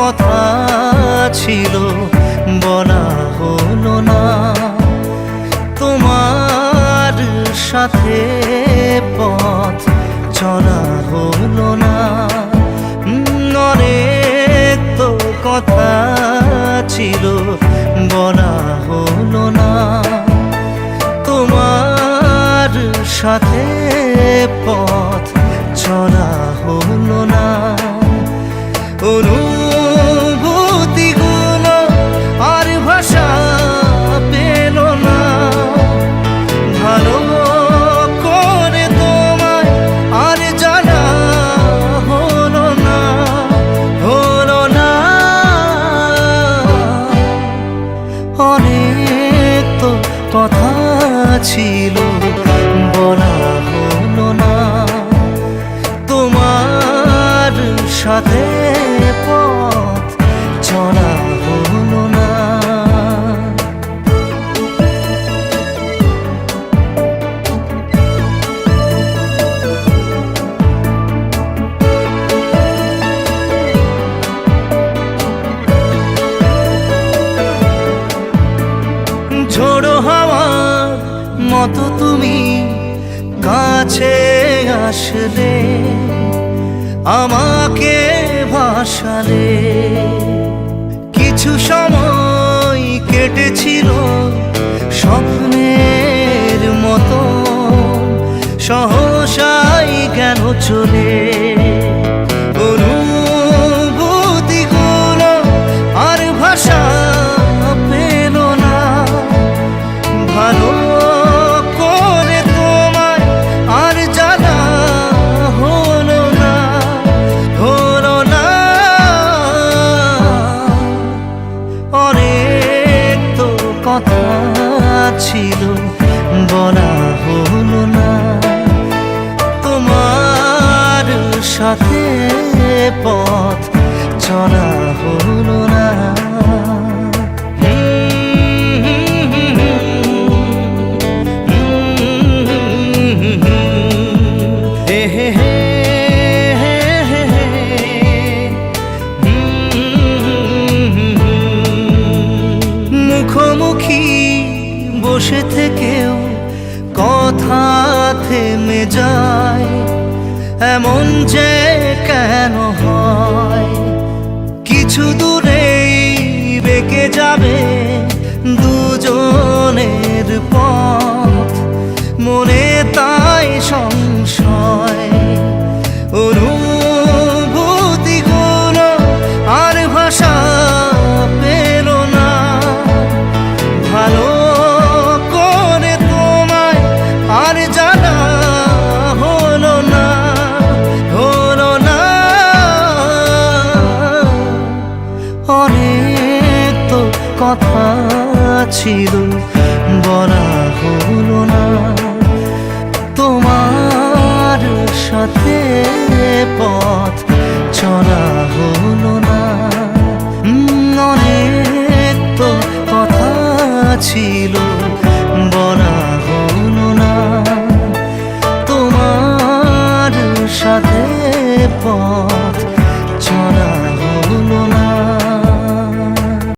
কথা ছিল, বলা হলো না। তোমার সাথে পথ চলা হলো না। অনেক তো কথা ছিল, বলা হলো না। তোমার সাথে পথ চলা হলো না। অনুভূতিগুলো ছিল বলা হলো না। তোমার সাথে পথ চলা মতো তুমি কাছে আসলে আমাকে ভাসালে। কিছু সময় কেটেছিল স্বপ্নের মতো সহসাই কেন চলে? কথা ছিল বলা হলো না। তোমার সাথে পথ চলা হলো বসে থেকেও কথা থেমে যায়। এমন যে কেন হয়? কিছু দূরেই কথা ছিল, বলা হলো না। তোমার সাথে পথ চলা হলো না। অনেক তো কথা ছিল, বলা হলো না। তোমার সাথে পথ